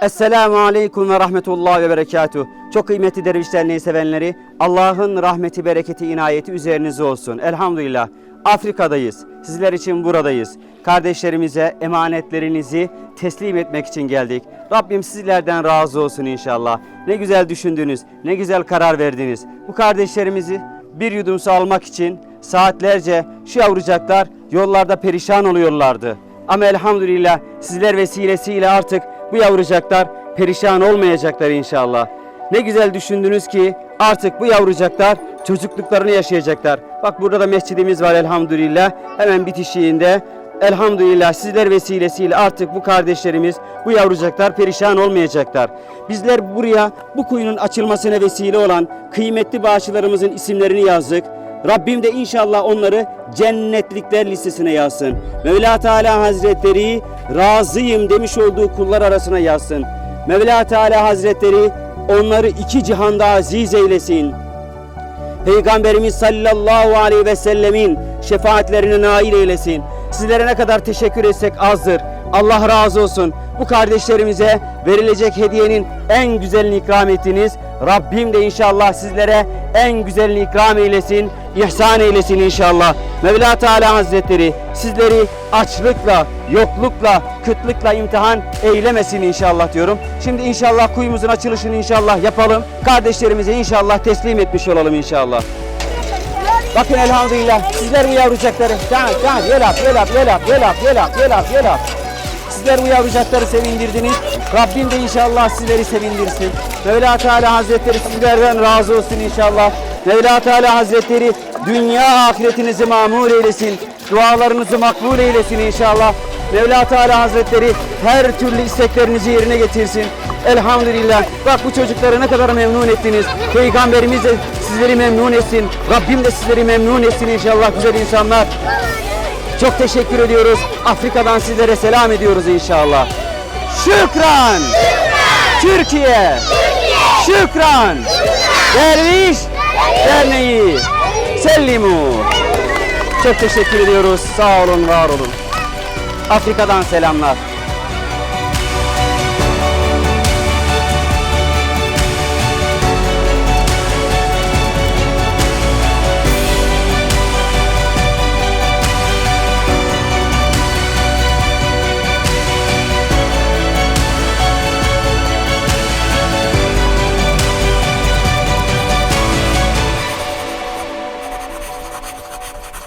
Esselamu Aleyküm ve Rahmetullah ve Berekatuh. Çok kıymetli Derviş Derneği sevenleri, Allah'ın rahmeti, bereketi, inayeti üzerinize olsun. Elhamdülillah. Afrika'dayız. Sizler için buradayız. Kardeşlerimize emanetlerinizi teslim etmek için geldik. Rabbim sizlerden razı olsun inşallah. Ne güzel düşündünüz, ne güzel karar verdiniz. Bu kardeşlerimizi bir yudum su almak için saatlerce şu yavrucaklar yollarda perişan oluyorlardı. Ama elhamdülillah sizler vesilesiyle artık bu yavrucaklar perişan olmayacaklar inşallah. Ne güzel düşündünüz ki artık bu yavrucaklar çocukluklarını yaşayacaklar. Bak burada da mescidimiz var elhamdülillah. Hemen bitişiğinde elhamdülillah sizler vesilesiyle artık bu kardeşlerimiz, bu yavrucaklar perişan olmayacaklar. Bizler buraya bu kuyunun açılmasına vesile olan kıymetli bağışçılarımızın isimlerini yazdık. Rabbim de inşallah onları cennetlikler listesine yazsın. Mevla Teala Hazretleri razıyım demiş olduğu kullar arasına yazsın. Mevla Teala Hazretleri onları iki cihanda aziz eylesin. Peygamberimiz sallallahu aleyhi ve sellemin şefaatlerine nail eylesin. Sizlere ne kadar teşekkür etsek azdır. Allah razı olsun. Bu kardeşlerimize verilecek hediyenin en güzelini ikram ettiniz. Rabbim de inşallah sizlere en güzelini ikram eylesin, ihsan eylesin inşallah. Mevla Teala Hazretleri sizleri açlıkla, yoklukla, kıtlıkla imtihan eylemesin inşallah diyorum. Şimdi inşallah kuyumuzun açılışını inşallah yapalım. Kardeşlerimize inşallah teslim etmiş olalım inşallah. Bakın elhamdülillah sizler bu yavrucakları. Tamam tamam yelap yelap yelap yelap yelap yelap yelap. Sizler bu yavrucakları sevindirdiniz. Rabbim de inşallah sizleri sevindirsin. Mevla Teala Hazretleri sizlerden razı olsun inşallah. Mevla Teala Hazretleri dünya ahiretinizi mamur eylesin. Dualarınızı makbul eylesin inşallah. Mevla Teala Hazretleri her türlü isteklerinizi yerine getirsin. Elhamdülillah. Bak bu çocukları ne kadar memnun ettiniz. Peygamberimiz de sizleri memnun etsin. Rabbim de sizleri memnun etsin inşallah güzel insanlar. Çok teşekkür ediyoruz. Afrika'dan sizlere selam ediyoruz inşallah. Şükran. Türkiye. Şükran. Derviş Derneği. Sellimu. Çok teşekkür ediyoruz. Sağ olun, var olun. Afrika'dan selamlar.